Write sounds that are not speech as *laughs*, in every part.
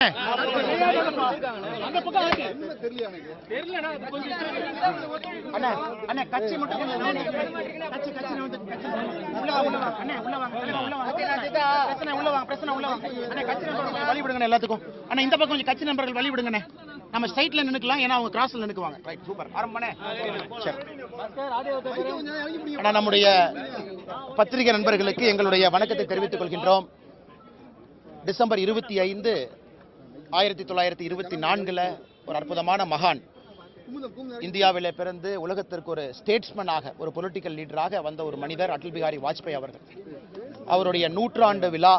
கட்சி மட்டும் எல்லாத்துக்கும். அண்ணா இந்த பக்கம் கொஞ்சம் கட்சி நண்பர்கள் வழி விடுங்கண்ணே. நம்ம ஸ்ட்ரைட்ல நின்னுக்கலாம் ஏன்னா அவங்க கிராஸ்ல நின்னுக்குவாங்க. Right super ஆரம்பண்ணே. அண்ணா நம்முடைய பத்திரிகை நண்பர்களுக்கு எங்களுடைய வணக்கத்தை தெரிவித்துக் கொள்கின்றோம். டிசம்பர் இருபத்தி ஐந்து ஆயிரத்தி தொள்ளாயிரத்தி இருபத்தி நான்குல ஒரு அற்புதமான மகான் இந்தியாவில் பிறந்து உலகத்திற்கு ஒரு ஸ்டேட்ஸ்மனாக ஒரு பொலிட்டிக்கல் லீடராக வந்த ஒரு மனிதர் அடல் பிகாரி வாஜ்பாய் அவர்கள். அவருடைய நூற்றாண்டு விழா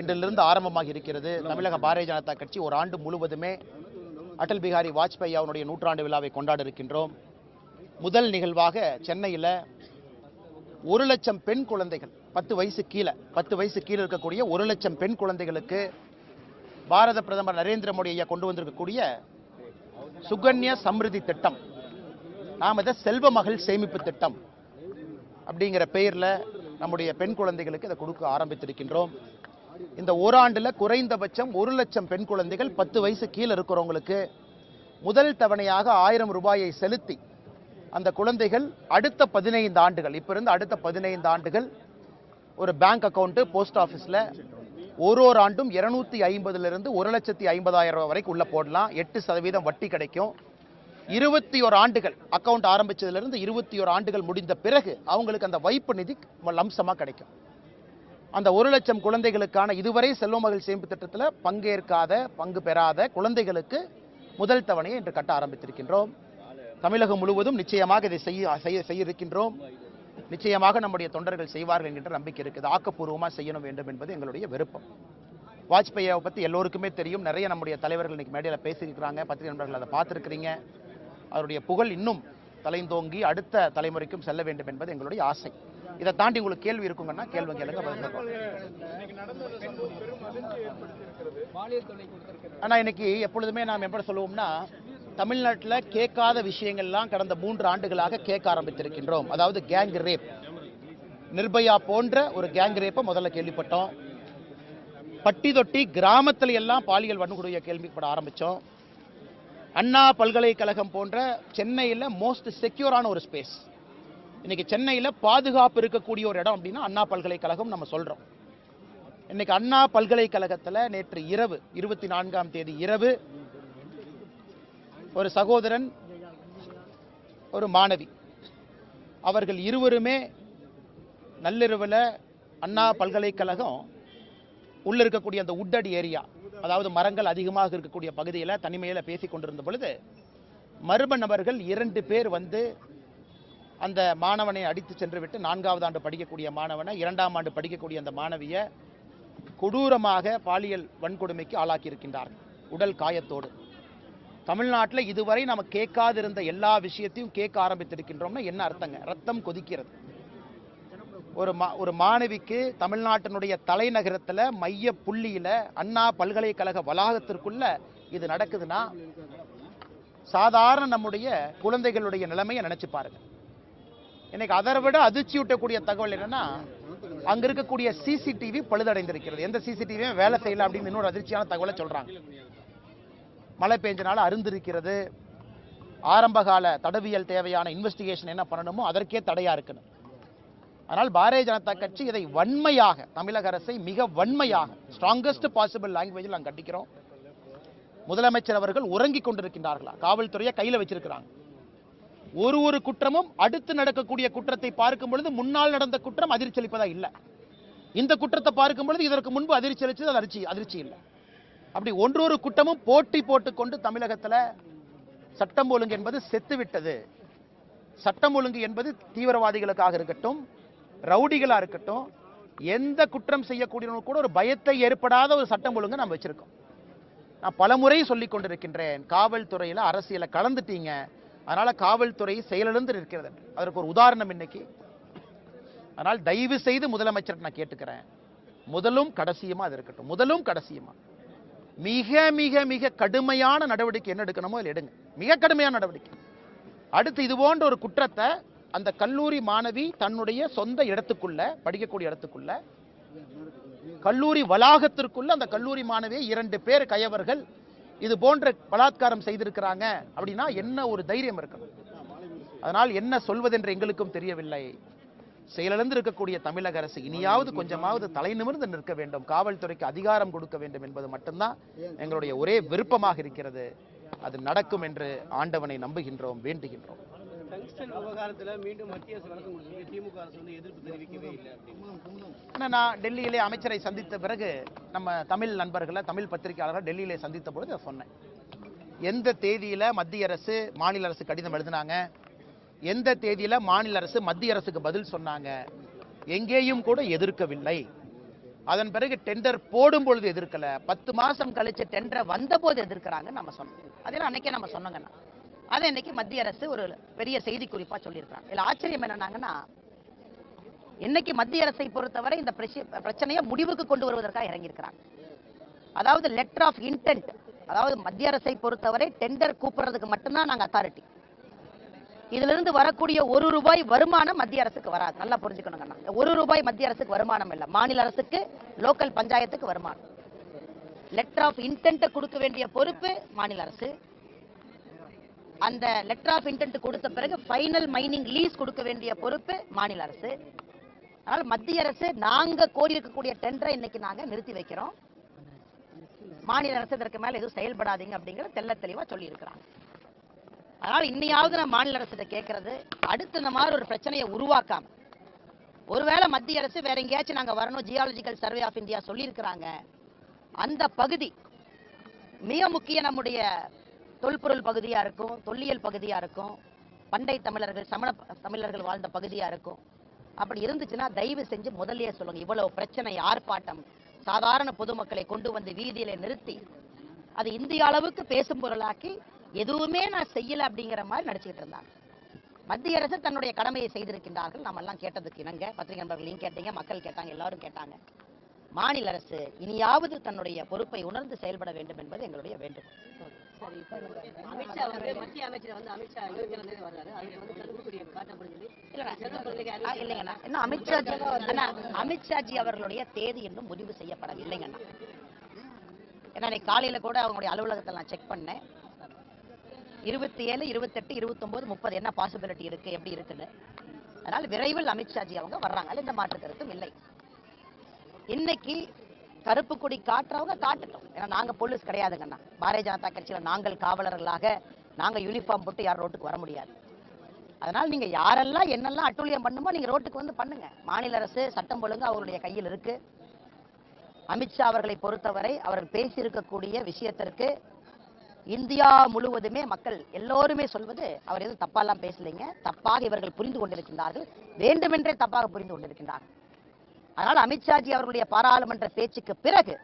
இன்றிலிருந்து ஆரம்பமாக இருக்கிறது. தமிழக பாரதிய ஜனதா கட்சி ஒரு ஆண்டு முழுவதுமே அடல் பிகாரி வாஜ்பாய் அவருடைய நூற்றாண்டு விழாவை கொண்டாட இருக்கின்றோம். முதல் நிகழ்வாக சென்னையில் ஒரு லட்சம் பெண் குழந்தைகள் பத்து வயசு கீழே பத்து வயசு கீழே இருக்கக்கூடிய ஒரு லட்சம் பெண் குழந்தைகளுக்கு பாரத பிரதமர் நரேந்திர மோடி ஐயா கொண்டு வந்திருக்கக்கூடிய சுகன்யா சமிருதி திட்டம். நாம் இதை செல்வ மகள் சேமிப்பு திட்டம் அப்படிங்கிற பெயரில் நம்முடைய பெண் குழந்தைகளுக்கு இதை கொடுக்க ஆரம்பித்திருக்கின்றோம். இந்த ஓராண்டில் குறைந்தபட்சம் ஒரு லட்சம் பெண் குழந்தைகள் பத்து வயசு கீழே இருக்கிறவங்களுக்கு முதல் தவணையாக ஆயிரம் ரூபாயை செலுத்தி அந்த குழந்தைகள் அடுத்த பதினைந்து ஆண்டுகள் இப்போ இருந்து அடுத்த பதினைந்து ஆண்டுகள் ஒரு பேங்க் அக்கௌண்ட்டு போஸ்ட் ஆஃபீஸில் ஒரு ஒரு ஆண்டும் இருநூத்தி ஐம்பதுல இருந்து ஒரு லட்சத்தி ஐம்பதாயிரம் ரூபாய் வரைக்கும் உள்ளே போடலாம். எட்டு சதவீதம் வட்டி கிடைக்கும். இருபத்தி ஒரு ஆண்டுகள் அக்கௌண்ட் ஆரம்பித்ததுலேருந்து இருபத்தி ஒரு ஆண்டுகள் முடிந்த பிறகு அவங்களுக்கு அந்த வைப்பு நிதி லம்சமாக கிடைக்கும். அந்த ஒரு லட்சம் குழந்தைகளுக்கான இதுவரை செல்வ மகள் சேமிப்பு திட்டத்தில் பங்கேற்காத பங்கு பெறாத குழந்தைகளுக்கு முதல் தவணையை இன்று கட்ட ஆரம்பித்திருக்கின்றோம். தமிழகம் முழுவதும் நிச்சயமாக இதை செய்ய செய்ய செய்ய இருக்கின்றோம். நிச்சயமாக நம்முடைய தொண்டர்கள் செய்வார்கள் என்கின்ற நம்பிக்கை இருக்குது. ஆக்கப்பூர்வமாக செய்யணும் வேண்டும் என்பது எங்களுடைய விருப்பம். வாஜ்பாயை பற்றி எல்லோருக்குமே தெரியும். நிறைய நம்முடைய தலைவர்கள் இன்னைக்கு மேடையில் பேசியிருக்கிறாங்க. பத்திரிகை நண்பர்கள் அதை பார்த்துருக்கிறீங்க. அவருடைய புகழ் இன்னும் தலைந்தோங்கி அடுத்த தலைமுறைக்கும் செல்ல வேண்டும் என்பது எங்களுடைய ஆசை. இதை தாண்டி உங்களுக்கு கேள்வி இருக்குங்கன்னா கேள்வி கேளுங்க பதில் சொல்றோம். ஆனா இன்னைக்கு எப்பொழுதுமே நாம் எப்படி சொல்லுவோம்னா தமிழ்நாட்டில் கேட்காத விஷயங்கள்லாம் கடந்த மூன்று ஆண்டுகளாக கேட்க ஆரம்பித்திருக்கின்றோம். அதாவது கேங் ரேப் நிர்பயா போன்ற ஒரு கேங் ரேப்பை முதல்ல கேள்விப்பட்டோம். பட்டி தொட்டி கிராமத்துல எல்லாம் பாலியல் வன்கொடுமையை கேள்விப்பட ஆரம்பிச்சோம். அண்ணா பல்கலைக்கழகம் போன்ற சென்னையில் மோஸ்ட் செக்யூரான ஒரு ஸ்பேஸ் இன்னைக்கு சென்னையில் பாதுகாப்பு இருக்கக்கூடிய ஒரு இடம் அப்படின்னா அண்ணா பல்கலைக்கழகம் நம்ம சொல்றோம். இன்னைக்கு அண்ணா பல்கலைக்கழகத்தில் நேற்று இரவு இருபத்தி நான்காம் தேதி இரவு ஒரு சகோதரன் ஒரு மாணவி. அவர்கள் இருவருமே நள்ளிரவில் அண்ணா பல்கலைக்கழகம் உள்ளே இருக்கக்கூடிய அந்த உட்டடி ஏரியா அதாவது மரங்கள் அதிகமாக இருக்கக்கூடிய பகுதியில் தனிமையில் பேசி கொண்டிருந்த பொழுது மர்ம நபர்கள் இரண்டு பேர் வந்து அந்த மாணவனை அடித்து சென்று விட்டு நான்காவது ஆண்டு படிக்கக்கூடிய மாணவனை இரண்டாம் ஆண்டு படிக்கக்கூடிய அந்த மாணவியை கொடூரமாக பாலியல் வன்கொடுமைக்கு ஆளாக்கி இருக்கின்றார்கள் உடல் காயத்தோடு. தமிழ்நாட்டில் இதுவரை நம்ம கேட்காதிருந்த எல்லா விஷயத்தையும் கேட்க ஆரம்பித்திருக்கின்றோம்னா என்ன அர்த்தங்க? ரத்தம் கொதிக்கிறது. ஒரு மா ஒரு மாணவிக்கு தமிழ்நாட்டினுடைய தலைநகரத்தில் மைய புள்ளியில அண்ணா பல்கலைக்கழக வளாகத்திற்குள்ள இது நடக்குதுன்னா சாதாரண நம்முடைய குழந்தைகளுடைய நிலைமையை நினைச்சு பாருங்க. இன்னைக்கு அதை விட அதிர்ச்சியூட்டக்கூடிய தகவல் என்னன்னா அங்கே இருக்கக்கூடிய சிசிடிவி பழுதடைந்திருக்கிறது. எந்த சிசிடிவியும் வேலை செய்யலாம் அப்படின்னு இன்னொரு அதிர்ச்சியான தகவலை சொல்றாங்க. மழை பெஞ்சனால அருந்திருக்கிறது. ஆரம்பகால தடவியல் தேவையான இன்வெஸ்டிகேஷன் என்ன பண்ணணுமோ அதற்கே தடையா இருக்கணும். ஆனால் பாரதிய ஜனதா கட்சி இதை வன்மையாக தமிழக அரசை மிக வன்மையாக ஸ்ட்ராங்கஸ்ட் பாசிபிள் லாங்குவேஜில் நாங்கள் கண்டிக்கிறோம். முதலமைச்சர் அவர்கள் உறங்கிக் கொண்டிருக்கின்றார்களா? காவல்துறையை கையில் வச்சிருக்கிறாங்க. ஒரு ஒரு குற்றமும் அடுத்து நடக்கக்கூடிய குற்றத்தை பார்க்கும் பொழுது முன்னால் நடந்த குற்றம் அதிர்ச்சி அளிப்பதா இல்லை. இந்த குற்றத்தை பார்க்கும் பொழுது இதற்கு முன்பு அதிர்ச்சி அளிச்சது அது அதிர்ச்சி அதிர்ச்சி இல்லை. அப்படி ஒன்றொரு குற்றமும் போட்டி போட்டுக்கொண்டு தமிழகத்தில் சட்டம் ஒழுங்கு என்பது செத்து விட்டது சட்டம் ஒழுங்கு என்பது தீவிரவாதிகளுக்காக இருக்கட்டும் ரவுடிகளாக இருக்கட்டும் எந்த குற்றம் செய்யக்கூடியவங்க கூட ஒரு பயத்தை ஏற்படாத ஒரு சட்டம் ஒழுங்கு நம்ம வச்சிருக்கோம். நான் பலமுறை சொல்லிக் கொண்டிருக்கின்றேன் காவல்துறையில அரசியல கலந்துட்டீங்க அதனால காவல்துறை செயலிழந்து இருக்கிறது அதற்கு ஒரு உதாரணம் இன்னைக்கு. அதனால் தயவு செய்து முதலமைச்சர் நான் கேட்டுக்கிறேன். முதலும் கடைசியுமா அது இருக்கட்டும். முதலும் கடைசியுமா? மிக மிக மிக கடுமையான நடவடிக்கை என்ன எடுக்கணுமோ எடுங்க. மிக கடுமையான நடவடிக்கை. அடுத்து இது போன்ற ஒரு குற்றத்தை அந்த கல்லூரி மாணவி தன்னுடைய சொந்த இடத்துக்குள்ள படிக்கக்கூடிய இடத்துக்குள்ள கல்லூரி வளாகத்திற்குள்ள அந்த கல்லூரி மாணவியை இரண்டு பேர் கயவர்கள் இது போன்ற பலாத்காரம் செய்திருக்கிறாங்க அப்படின்னா என்ன ஒரு தைரியம் இருக்கணும்? அதனால் என்ன சொல்வதென்று எங்களுக்கும் தெரியவில்லை. செயலிழந்து இருக்கக்கூடிய தமிழக அரசு இனியாவது கொஞ்சமாவது தலை நிமிர்ந்து நிற்க வேண்டும். காவல்துறைக்கு அதிகாரம் கொடுக்க வேண்டும் என்பது மட்டும்தான் எங்களுடைய ஒரே விருப்பமாக இருக்கிறது. அது நடக்கும் என்று ஆண்டவனை நம்புகின்றோம் வேண்டுகின்றோம். டங்ஸ்டன் விவகாரத்துல மீண்டும் மத்திய அரசு விளக்கம் கொடுத்திருக்கு திமுக அரசு வந்து எதிர்ப்பு தெரிவிக்கவே இல்லை அப்படின்னு. ஆனா நான் டெல்லியிலே அமைச்சரை சந்தித்த பிறகு நம்ம தமிழ் நண்பர்களை தமிழ் பத்திரிகையாளர்கள் டெல்லியிலே சந்தித்த பொழுது சொன்னேன். எந்த தேதியில மத்திய அரசு மாநில அரசு கடிதம் எழுதினாங்க? எந்த தேதியில மாநில அரசு மத்திய அரசுக்கு பதில் சொன்னாங்க எங்கேயும் கூட எதிர்க்கவில்லை. அதன் பிறகு டெண்டர் போடும் பொழுது எதிர்க்கல. பத்து மாசம் கழிச்சு டெண்டரை வந்தபோது எதிர்க்கிறாங்க நம்ம சொன்னோம். அதெல்லாம் அன்னைக்கே நம்ம சொன்னோங்கண்ணா அதை இன்னைக்கு மத்திய அரசு ஒரு பெரிய செய்தி குறிப்பா சொல்லியிருக்காங்க இதுல ஆச்சரியம் என்னன்னாங்கன்னா இன்னைக்கு மத்திய அரசை பொறுத்தவரை இந்த பிரச்சனையை முடிவுக்கு கொண்டு வருவதற்காக இறங்கியிருக்கிறாங்க. அதாவது லெட்டர் ஆஃப் இன்டென்ட் அதாவது மத்திய அரசை பொறுத்தவரை டெண்டர் கூப்பிடுறதுக்கு மட்டும்தான் நாங்கள் அத்தாரிட்டி இதுல இருந்து வரக்கூடிய ஒரு ரூபாய் வருமானம் மத்திய அரசுக்கு வராது. நல்லா புரிஞ்சுக்கணுங்கண்ணா ஒரு ரூபாய் மத்திய அரசுக்கு வருமானம் இல்ல. மாநில அரசுக்கு லோக்கல் பஞ்சாயத்துக்கு வருமானம். லெட்டர் ஆஃப் இன்டென்ட் கொடுக்க வேண்டிய பொறுப்பு மாநில அரசு. அந்த லெட்டர் ஆஃப் இன்டென்ட் கொடுத்த பிறகு ஃபைனல் மைனிங் லீஸ் கொடுக்க வேண்டிய பொறுப்பு மாநில அரசு. அதனால மத்திய அரசு நாங்க கோரி இருக்கக்கூடிய டெண்டரை இன்னைக்கு நாங்க நிறுத்தி வைக்கிறோம். மாநில அரசு இதற்கு மேல எதுவும் செயல்படாதீங்க அப்படிங்கிற தெல்ல தெளிவா சொல்லியிருக்கிறாங்க. அதனால இன்னையாவது நான் மாநில அரசிட்ட கேட்கறது அடுத்து இந்த மாதிரி ஒரு பிரச்சனையை உருவாக்காம. ஒருவேளை மத்திய அரசு வேற எங்கேயாச்சும் நாங்க வரணும் ஜியாலஜிக்கல் சர்வே ஆஃப் இந்தியா சொல்லியிருக்கிறாங்க. அந்த பகுதி மிக முக்கிய நம்முடைய தொல்பொருள் பகுதியா இருக்கும் தொல்லியல் பகுதியா இருக்கும் பண்டை தமிழர்கள் சமண தமிழர்கள் வாழ்ந்த பகுதியா இருக்கும். அப்படி இருந்துச்சுன்னா தயவு செஞ்சு முதல்லயே சொல்லுங்க இவ்வளவு பிரச்சனை ஆர்ப்பாட்டம் சாதாரண பொதுமக்களை கொண்டு வந்து வீதியில நிறுத்தி அது இந்திய அளவுக்கு பேசும் பொருளாக்கி எதுவுமே நான் செய்யல அப்படிங்கிற மாதிரி நடிச்சுக்கிட்டு இருந்தாங்க. மத்திய அரசு தன்னுடைய கடமையை செய்திருக்கின்றார்கள். நாம் எல்லாம் கேட்டதுக்கு இணங்க பத்திரிகை நண்பர்களையும் கேட்டீங்க மக்கள் கேட்டாங்க எல்லாரும் கேட்டாங்க. மாநில அரசு இனியாவது தன்னுடைய பொறுப்பை உணர்ந்து செயல்பட வேண்டும் என்பது எங்களுடைய வேண்டுகோள். நம்ம அமித்ஷாஜி அவர்களுடைய தேதி இன்னும் முடிவு செய்யப்படவில்லைங்கண்ணா. ஏன்னா காலையில கூட அவங்களுடைய அலுவலகத்தை நான் செக் பண்ணேன். இருபத்தி ஏழு இருபத்தெட்டு இருபத்தொம்போது முப்பது என்ன பாசிபிலிட்டி இருக்கு? எப்படி இருக்குன்னு? அதனால் விரைவில் அமித்ஷாஜி அவங்க வர்றாங்க. எந்த மாற்று கருத்தும் இல்லை. இன்னைக்கு கருப்பு கொடி காட்டுறவங்க காட்டட்டும். ஏன்னா நாங்கள் போலீஸ் கிடையாதுங்கண்ணா பாரதிய ஜனதா கட்சியில் நாங்கள் காவலர்களாக நாங்கள் யூனிஃபார்ம் போட்டு யார் ரோட்டுக்கு வர முடியாது. அதனால் நீங்கள் யாரெல்லாம் என்னெல்லாம் அட்டூழியம் பண்ணுமோ நீங்கள் ரோட்டுக்கு வந்து பண்ணுங்க. மாநில அரசு சட்டம் ஒழுங்கு அவருடைய கையில் இருக்கு. அமித்ஷா அவர்களை பொறுத்தவரை அவர்கள் பேசியிருக்கக்கூடிய விஷயத்திற்கு இந்தியா முழுவதுமே மக்கள் எல்லோருமே சொல்வது அவர் எதுவும் தப்பாலாம் பேசலைங்க. தப்பாக இவர்கள் புரிந்து கொண்டிருக்கின்றார்கள். வேண்டுமென்றே தப்பாக புரிந்து கொண்டிருக்கின்றார்கள். அதனால் அமித்ஷாஜி அவர்களுடைய பாராளுமன்ற பேச்சுக்கு பிறகு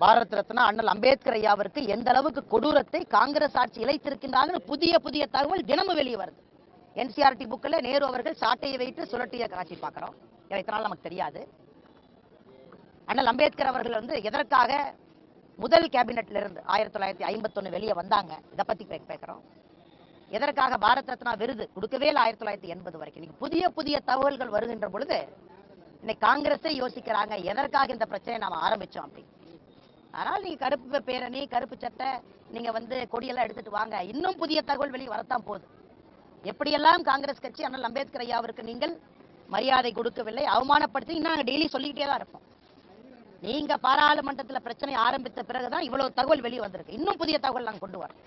பாரத் ரத்னா அண்ணல் அம்பேத்கர் ஐயாவிற்கு எந்த அளவுக்கு கொடூரத்தை காங்கிரஸ் ஆட்சி இழைத்திருக்கின்றார்கள் புதிய புதிய தகவல் தினமும் வெளியே வருது. என்சிஆர்டி புக்கில் நேரு அவர்கள் சாட்டையை வைத்து சுழட்டிய காட்சி பார்க்குறோம். இதை நமக்கு தெரியாது. அண்ணல் அம்பேத்கர் அவர்கள் வந்து எதற்காக முதல் கேபினெட்ல இருந்து ஆயிரத்தி தொள்ளாயிரத்தி ஐம்பத்தொன்று வெளியே வந்தாங்க? இதை பற்றி பேசுகிறோம் எதற்காக பாரத் ரத்னா விருது கொடுக்கவே இல்லை ஆயிரத்தி தொள்ளாயிரத்தி எண்பது வரைக்கும்? நீங்கள் புதிய புதிய தகவல்கள் வருகின்ற பொழுது இன்னைக்கு காங்கிரஸே யோசிக்கிறாங்க எதற்காக இந்த பிரச்சனையை நாம ஆரம்பிச்சோம் அப்படின்னு. அதனால் நீங்க கருப்பு பேரணி கருப்பு சட்டை நீங்க வந்து கொடியெல்லாம் எடுத்துட்டு வாங்க. இன்னும் புதிய தகவல் வெளியே வரத்தான் போகுது. எப்படியெல்லாம் காங்கிரஸ் கட்சி அண்ணல் அம்பேத்கர் ஐயாவிற்கு நீங்கள் மரியாதை கொடுக்கவில்லை அவமானப்படுத்தி இன்னும் நாங்கள் டெய்லி சொல்லிக்கிட்டே தான் இருப்போம். நீங்க பாராளுமன்றத்துல பிரச்சனை ஆரம்பித்த பிறகுதான் இவ்வளவு தகவல் வெளியே வந்திருக்கு. இன்னும் புதிய தகவல் நாங்கள் கொண்டு வரோம்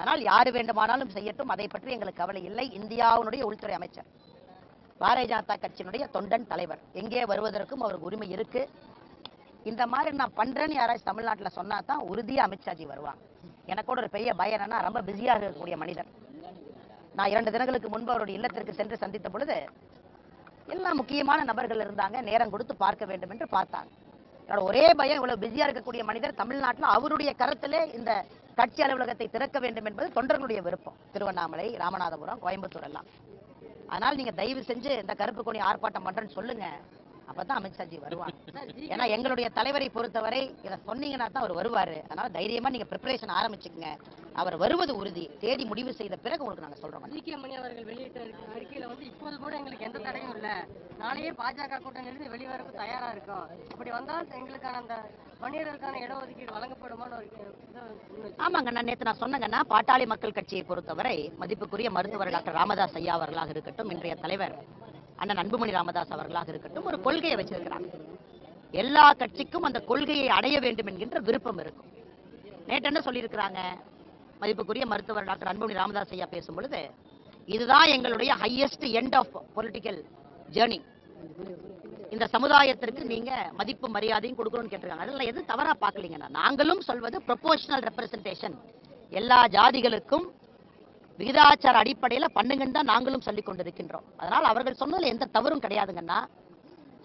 ஆனால் யாரு வேண்டுமானாலும் செய்யட்டும். அதை பற்றி எங்களுக்கு கவலை இல்லை. இந்தியாவினுடைய உள்துறை அமைச்சர் பாரதிய ஜனதா கட்சியினுடைய தொண்டன் தலைவர். எங்கே வருவதற்கும் அவருக்கு உரிமை இருக்கு. இந்த மாதிரி நான் பண்றேன்னு யாராச்சும் தமிழ்நாட்டுல சொன்னா தான் உறுதியா அமித்ஷாஜி வருவாங்க. எனக்கு கூட ஒரு பெரிய பயம் என்னன்னா ரொம்ப பிஸியாக இருக்கக்கூடிய மனிதர் நான் இரண்டு தினங்களுக்கு முன்பு அவருடைய இல்லத்திற்கு சென்று சந்தித்த பொழுது எல்லா முக்கியமான நபர்கள் இருந்தாங்க நேரம் கொடுத்து பார்க்க வேண்டும் என்று பார்த்தாங்க. என்னோட ஒரே பயம் இவ்வளவு பிஸியா இருக்கக்கூடிய மனிதர் தமிழ்நாட்டில் அவருடைய கருத்திலே இந்த கட்சி அலுவலகத்தை திறக்க வேண்டும் என்பது தொண்டர்களுடைய விருப்பம். திருவண்ணாமலை ராமநாதபுரம் கோயம்புத்தூர் எல்லாம். அதனால் நீங்க தயவு செஞ்சு இந்த கருப்பு கொடி ஆர்ப்பாட்டம் பண்றேன்னு சொல்லுங்க. அப்பதான் அமித்ஷாஜி வருவாங்க *laughs* ஏன்னா எங்களுடைய தலைவரை பொறுத்தவரை இதை சொன்னீங்கன்னா தான் அவர் வருவாரு. அதனால தைரியமா நீங்க ப்ரிப்பரேஷன் ஆரம்பிச்சுக்கங்க. அவர் வருவது உறுதி. தேதி முடிவு செய்த பிறகு உங்களுக்கு நாங்க சொல்றோம். ஜி மணி அவர்கள் வெளியிட்ட அறிக்கை- அறிக்கையில வந்து இப்போது கூட எங்களுக்கு எந்த தடையும் இல்ல. நாளையே பாஜக கூட்டம் எழுதி வெளிவரக்கு தயாரா இருக்கும். அப்படி வந்தால் எங்களுக்கான அந்த வன்னியர்களுக்கான இடஒதுக்கீடு வழங்கப்படுமான ஒரு இது முன்வச்சு. ஆமாங்க நான் நேத்து நான் சொன்னேங்கன்னா பாட்டாளி மக்கள் கட்சியை பொறுத்தவரை மதிப்புக்குரிய மருத்துவர் டாக்டர் ராமதாஸ் ஐயா அவர்களாக இருக்கட்டும் இன்றைய தலைவர் அண்ணன் அன்புமணி ராமதாஸ் அவர்களாக இருக்கட்டும் ஒரு கொள்கையை வச்சிருக்கிறாங்க. எல்லா கட்சிக்கும் அந்த கொள்கையை அடைய வேண்டும் என்கின்ற விருப்பம் இருக்கும். நேற்று என்ன சொல்லியிருக்கிறாங்க? மதிப்புக்குரிய மருத்துவர் டாக்டர் அன்புமணி ராமதாஸ் ஐயா பேசும் பொழுது இதுதான் எங்களுடைய highest end of political journey இந்த சமுதாயத்திற்கு நீங்க மதிப்பு மரியாதையும் கொடுக்கணும்னு கேட்டிருக்காங்க. அதில் எது தவறா பார்க்கலீங்கன்னா நாங்களும் சொல்வது ப்ரொபோஷனல் ரெப்ரசன்டேஷன் எல்லா ஜாதிகளுக்கும் விகிதாச்சார அடிப்படையில பண்ணுங்கன்னு தான் நாங்களும் சொல்லிக் கொண்டிருக்கின்றோம். அதனால் அவர்கள் சொன்னதுல எந்த தவறும் கிடையாதுங்கன்னா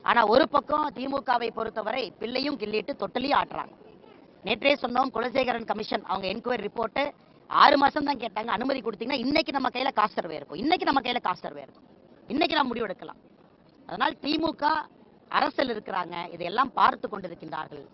ஆனா ஒரு பக்கம் திமுகவை பொறுத்தவரை பிள்ளையும் கிள்ளிட்டு தொட்டிலையும் ஆட்டுறாங்க. நேற்றே சொன்னோம் குலசேகரன் கமிஷன் அவங்க என்கொயரி ரிப்போர்ட்டு ஆறு மாதம் தான் கேட்டாங்க. அனுமதி கொடுத்தீங்கன்னா இன்னைக்கு நம்ம கையில காசு சர்வே இருக்கும். இன்னைக்கு நம்ம கையில காசு சர்வே இருக்கும். இன்னைக்கு நம்ம முடிவெடுக்கலாம் அதனால் திமுக அரசில் இருக்கிறாங்க. இதையெல்லாம் பார்த்து கொண்டிருக்கின்றார்கள்.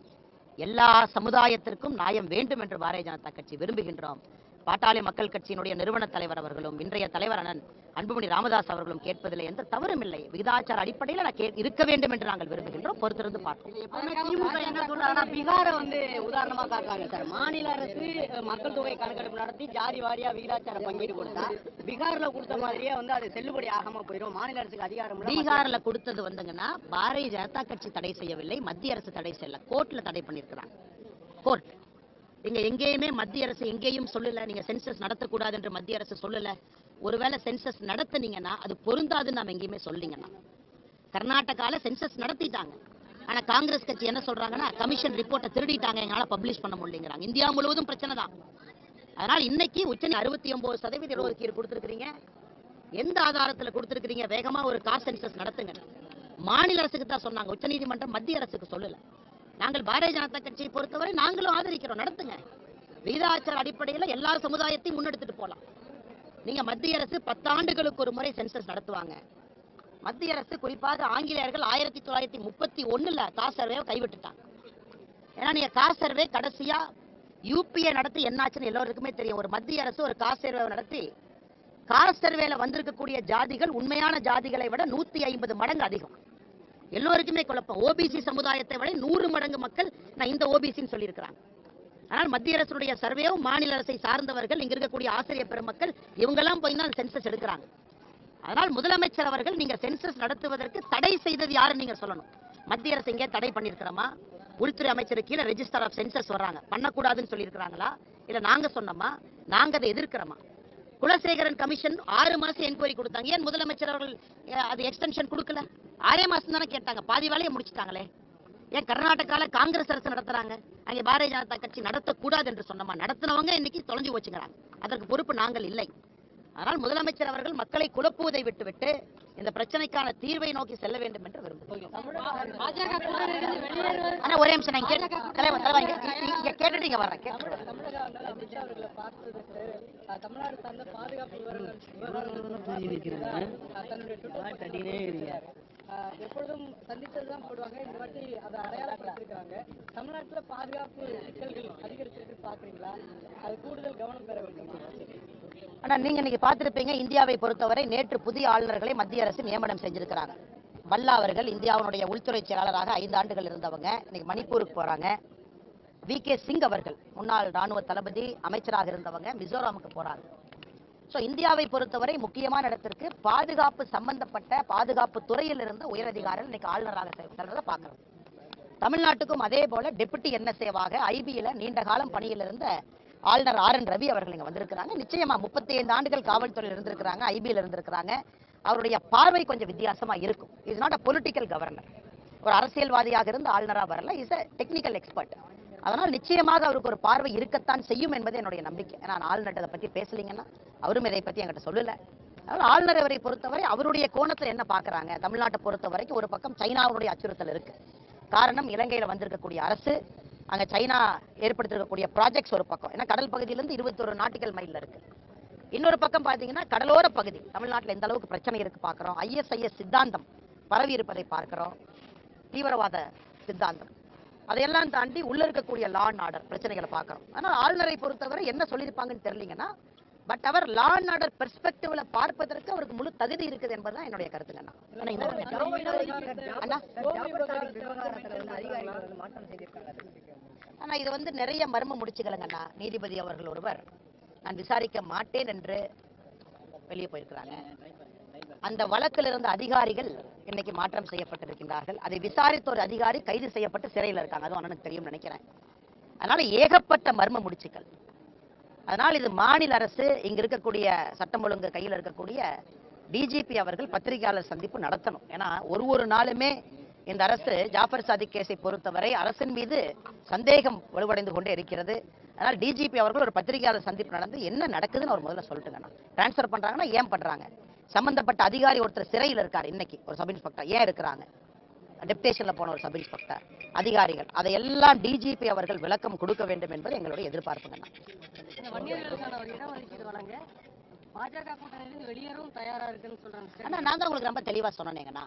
எல்லா சமுதாயத்திற்கும் நியாயம் வேண்டும் என்று பாரதிய ஜனதா கட்சி விரும்புகின்றோம். பாட்டாளி மக்கள் கட்சியினுடைய நிறுவன தலைவர் அவர்களும் இன்றைய தலைவர் அண்ணன் அன்புமணி ராமதாஸ் அவர்களும் கேட்பதில் எந்த தவறும் இல்லை. விகிதாச்சார அடிப்படையில் நான் இருக்க வேண்டும் என்று நாங்கள் விரும்புகின்றோம். பொறுத்திருந்து பார்ப்போம். பீகாரை வந்து உதாரணமா காட்டுறாங்க சார். மாநில அரசு மக்கள் தொகை கணக்கெடுப்பு நடத்தி ஜாதி வாரியா விகிதாச்சார பங்கீடு கொடுத்தா பீகார்ல கொடுத்த மாதிரியே வந்து அது செல்லுபடி ஆகாம போயிடும். மாநில அரசுக்கு அதிகாரம். பீகார்ல கொடுத்தது வந்துங்கன்னா பாரதிய ஜனதா கட்சி தடை செய்யவில்லை மத்திய அரசு தடை செய்யல. கோர்ட்ல தடை பண்ணிருக்கிறாங்க கோர்ட். நீங்கள் எங்கேயுமே மத்திய அரசு எங்கேயும் சொல்லல நீங்க சென்சஸ் நடத்தக்கூடாது என்று மத்திய அரசு சொல்லல. ஒருவேளை சென்சஸ் நடத்துனீங்கன்னா அது பொருந்தாதுன்னு நாம எங்கேயுமே சொல்லீங்கன்னா கர்நாடகாவில் சென்சஸ் நடத்திட்டாங்க. ஆனால் காங்கிரஸ் கட்சி என்ன சொல்றாங்கன்னா கமிஷன் ரிப்போர்ட்டை திருடிட்டாங்க எங்களால் பப்ளிஷ் பண்ண முடியலங்கிறாங்க. இந்தியா முழுவதும் பிரச்சனை தான். அதனால் இன்னைக்கு உச்ச அறுபத்தி ஒன்பது சதவீத இடஒதுக்கீடு கொடுத்துருக்குறீங்க. எந்த ஆதாரத்துல கொடுத்துருக்குறீங்க? வேகமா ஒரு காஸ்ட் சென்சஸ் நடத்துங்க. மாநில அரசுக்கு தான் சொன்னாங்க. உச்சநீதிமன்றம் மத்திய அரசுக்கு சொல்லல. நாங்கள் பாரதிய ஜனதா கட்சியை பொறுத்தவரை நாங்களும் ஆதரிக்கிறோம். நடத்துங்க. விகிதாச்சார அடிப்படையில எல்லா சமுதாயத்தையும் முன்னெடுத்துட்டு போலாம். நீங்க மத்திய அரசு பத்தாண்டுகளுக்கு ஒரு முறை சென்சஸ் நடத்துவாங்க. மத்திய அரசு குறிப்பாக ஆங்கிலேயர்கள் ஆயிரத்தி தொள்ளாயிரத்தி முப்பத்தி ஒண்ணுல காசு சர்வேவை கைவிட்டுட்டாங்க. ஏன்னா நீங்க கார் சர்வே கடைசியா யூபிஏ நடத்தி என்னாச்சுன்னு எல்லோருக்குமே தெரியும். ஒரு மத்திய அரசு ஒரு காசு சர்வே நடத்தி கார் சர்வேல வந்திருக்கக்கூடிய ஜாதிகள் உண்மையான ஜாதிகளை விட நூத்தி ஐம்பது மடங்கு அதிகம். எல்லோருக்குமே குழப்பம். ஓபிசி சமுதாயத்தை விட நூறு மடங்கு மக்கள் நான் இந்த ஓபிசின்னு சொல்லியிருக்கிறாங்க. ஆனால் மத்திய அரசுடைய சர்வேவும் மாநில அரசை சார்ந்தவர்கள் இங்க இருக்கக்கூடிய ஆசிரியர் பெருமக்கள் இவங்கெல்லாம் போய் தான் சென்சஸ் எடுக்கிறாங்க. அதனால் முதலமைச்சர் அவர்கள் நீங்க சென்சஸ் நடத்துவதற்கு தடை செய்தது யாருன்னு நீங்க சொல்லணும். மத்திய அரசு எங்கே தடை பண்ணிருக்கிறோமா உள்துறை அமைச்சர் கீழே ரெஜிஸ்டர் ஆஃப் சென்சஸ் வர்றாங்க. பண்ணக்கூடாதுன்னு சொல்லியிருக்கிறாங்களா? இல்லை நாங்க சொன்னோமா? நாங்க அதை எதிர்க்கிறோமா? குலசேகரன் கமிஷன் ஆறு மாசம் என்கொயரி கொடுத்தாங்க. ஏன் முதலமைச்சர் அவர்கள் அது எக்ஸ்டென்ஷன் கொடுக்கல? ஆறே மாசம் தானே கேட்டாங்க. பாதி வேலையை முடிச்சிட்டாங்களே. ஏன் கர்நாடகால காங்கிரஸ் அரசு நடத்துறாங்க? அங்கே பாரதிய ஜனதா கட்சி நடத்தக்கூடாது என்று சொன்னமா? நடத்தினவங்க இன்னைக்கு தொலைஞ்சு வச்சுக்கிறாங்க அதற்கு பொறுப்பு நாங்கள் இல்லை. ஆனால் முதலமைச்சர் அவர்கள் மக்களை குழப்புவதை விட்டுவிட்டு இந்த பிரச்சனைக்கான தீர்வை நோக்கி செல்ல வேண்டும் என்று விரும்புகிறேன் ஒரே நிமிஷம் நான் வர்றேன் எப்பொழுதும் சந்தித்ததுதான் போடுவாங்க. இந்த வாட்டி அதை அடையாளப்படுத்திருக்காங்க தமிழ்நாட்டுல பாதுகாப்பு சிக்கல்கள் அதிகரிச்சிருக்கு பாக்குறீங்களா அது கூடுதல் கவனம் பெற வேண்டும். ஆனா நீங்க இன்னைக்கு பார்த்துருப்பீங்க இந்தியாவை பொறுத்தவரை நேற்று புதிய ஆளுநர்களை மத்திய அரசு நியமனம் செஞ்சிருக்கிறாங்க. பல்லா அவர்கள் இந்தியாவுடைய உள்துறை செயலாளராக ஐந்து ஆண்டுகள் இருந்தவங்க. இன்னைக்கு மணிப்பூருக்கு போறாங்க. வி. கே. சிங் அவர்கள் முன்னாள் ராணுவ தளபதி அமைச்சராக இருந்தவங்க மிசோராமுக்கு போறாங்க. ஸோ இந்தியாவை பொறுத்தவரை முக்கியமான இடத்திற்கு பாதுகாப்பு சம்பந்தப்பட்ட பாதுகாப்பு துறையில் இருந்த உயரதிகாரிகள் இன்னைக்கு ஆளுநராக செ- செல்றதை தமிழ்நாட்டுக்கும் அதே போல டெபுட்டி என்எஸ்ஏவாக ஐபியில் நீண்ட காலம் பணியில் இருந்த ஆளுநர் ஆர் என் ரவி அவர்கள் இங்கே வந்திருக்கிறாங்க. நிச்சயமா முப்பத்தி ஐந்து ஆண்டுகள் காவல்துறையில் இருந்திருக்கிறாங்க ஐபியில் இருந்திருக்கிறாங்க. அவருடைய பார்வை கொஞ்சம் வித்தியாசமா இருக்கும். Is not a political governor ஒரு அரசியல்வாதியாக இருந்து ஆளுநரா வரல. இஸ் அ டெக்னிக்கல் எக்ஸ்பர்ட் அதனால் நிச்சயமாக அவருக்கு ஒரு பார்வை இருக்கத்தான் செய்யும் என்பது என்னுடைய நம்பிக்கை. நான் ஆளுநர் அதை பத்தி பேசலீங்கன்னா அவரும் இதை பத்தி என்கிட்ட சொல்லல. அதனால் ஆளுநர் அவரை பொறுத்தவரை அவருடைய கோணத்தில் என்ன பார்க்குறாங்க? தமிழ்நாட்டை பொறுத்த வரைக்கும் ஒரு பக்கம் சைனாவுடைய அச்சுறுத்தல் இருக்கு. காரணம் இலங்கையில வந்திருக்கக்கூடிய அரசு அங்க சைனா ஏற்படுத்திருக்கக்கூடிய ப்ராஜெக்ட்ஸ் ஒரு பக்கம். ஏன்னா கடல் பகுதியிலேருந்து இருபத்தொரு நாட்டுகள் மைலில் இருக்கு. இன்னொரு பக்கம் பாத்தீங்கன்னா கடலோர பகுதி. தமிழ்நாட்டுல எந்த அளவுக்கு பிரச்சனை இருக்கு பார்க்குறோம் ஐஎஸ்ஐஎஸ் சித்தாந்தம் பரவி இருப்பதை பார்க்கிறோம். தீவிரவாத சித்தாந்தம். அதையெல்லாம் தாண்டி உள்ள இருக்கக்கூடிய லா அண்ட் ஆர்டர் பிரச்சனைகளை பார்க்குறோம். ஆனா ஆளுநரை பொறுத்தவரை என்ன சொல்லியிருப்பாங்கன்னு தெரியலீங்கன்னா பட் அவர் லா அண்ட் ஆர்டர் பெர்ஸ்பெக்டிவ்ல பார்ப்பதற்கு அவருக்கு முழு தகுதி இருக்குது என்பதுதான் என்னுடைய அண்ணா. ஆனா இது வந்து நிறைய மர்ம முடிச்சுகளுங்கண்ணா நீதிபதி அவர்கள் ஒருவர் நான் விசாரிக்க மாட்டேன் என்று வெளியே போயிருக்கிறாங்க. அந்த வழக்கில் இருந்த அதிகாரிகள் இன்னைக்கு மாற்றம் செய்யப்பட்டிருக்கின்றார்கள். அதை விசாரித்த ஒரு அதிகாரி கைது செய்யப்பட்டு சிறையில் இருக்காங்க. அதுவும் அண்ணனுக்கு தெரியும் நினைக்கிறேன். அதனால ஏகப்பட்ட மர்ம முடிச்சுக்கள். அதனால் இது மாநில அரசு இங்கே இருக்கக்கூடிய சட்டம் ஒழுங்கு கையில் இருக்கக்கூடிய டிஜிபி அவர்கள் பத்திரிகையாளர் சந்திப்பு நடத்தணும். ஏன்னா ஒரு ஒரு நாளுமே இந்த அரசு ஜாஃபர் சாதிக் கேஸை பொறுத்தவரை அரசின் மீது சந்தேகம் வலுவடைந்து கொண்டே இருக்கிறது. அதனால் டிஜிபி அவர்கள் ஒரு பத்திரிகையாளர் சந்திப்பு நடந்து என்ன நடக்குதுன்னு அவர் முதல்ல சொல்லிட்டுங்கண்ணா டிரான்ஸ்ஃபர் பண்ணுறாங்கன்னா ஏன் பண்றாங்க? சம்மந்தப்பட்ட அதிகாரி ஒருத்தர் சிறையில் இருக்கார் இன்னைக்கு ஒரு சப் இன்ஸ்பெக்டர் ஏன் இருக்கிறாங்க? டெப்டேஷன்ல போன ஒரு சப் இன்ஸ்பெக்டர் அதிகாரிகள் அதையெல்லாம் டிஜிபி அவர்கள் விளக்கம் கொடுக்க வேண்டும் என்பது எங்களுடைய சொல்றாங்க ஆனா நான் தான் உங்களுக்கு ரொம்ப தெளிவா சொன்னேங்கண்ணா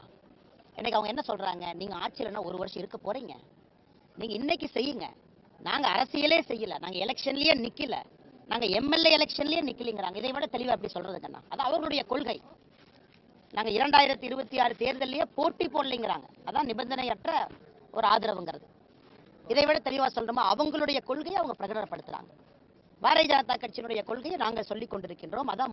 இன்னைக்கு அவங்க என்ன சொல்றாங்க? நீங்க ஆட்சியிலன்னா ஒரு வருஷம் இருக்க போறீங்க. நீங்க இன்னைக்கு செய்யுங்க. நாங்க அரசியலே செய்யல. நாங்க எலெக்ஷன்லயே நிக்கல. நாங்க எம்எல்ஏ எலெக்ஷன்லயே நிக்கலைங்கிறாங்க. இதை விட தெளிவா எப்படி சொல்றதுங்கண்ணா? அது அவர்களுடைய கொள்கை. நாங்க இரண்டாயிரத்தி இருபத்தி ஆறு தேர்தலையே போட்டி போடலைங்கிறாங்க. அதான் நிபந்தனையற்ற ஒரு ஆதரவுங்கிறது. இதை விட தெளிவாக சொல்கிறோமா அவங்களுடைய கொள்கையை அவங்க பிரகடனப்படுத்துகிறாங்க பாரதிய ஜனதா கட்சியினுடைய கொள்கையை நாங்க சொல்லிக் கொண்டிருக்கின்றோம். அதான்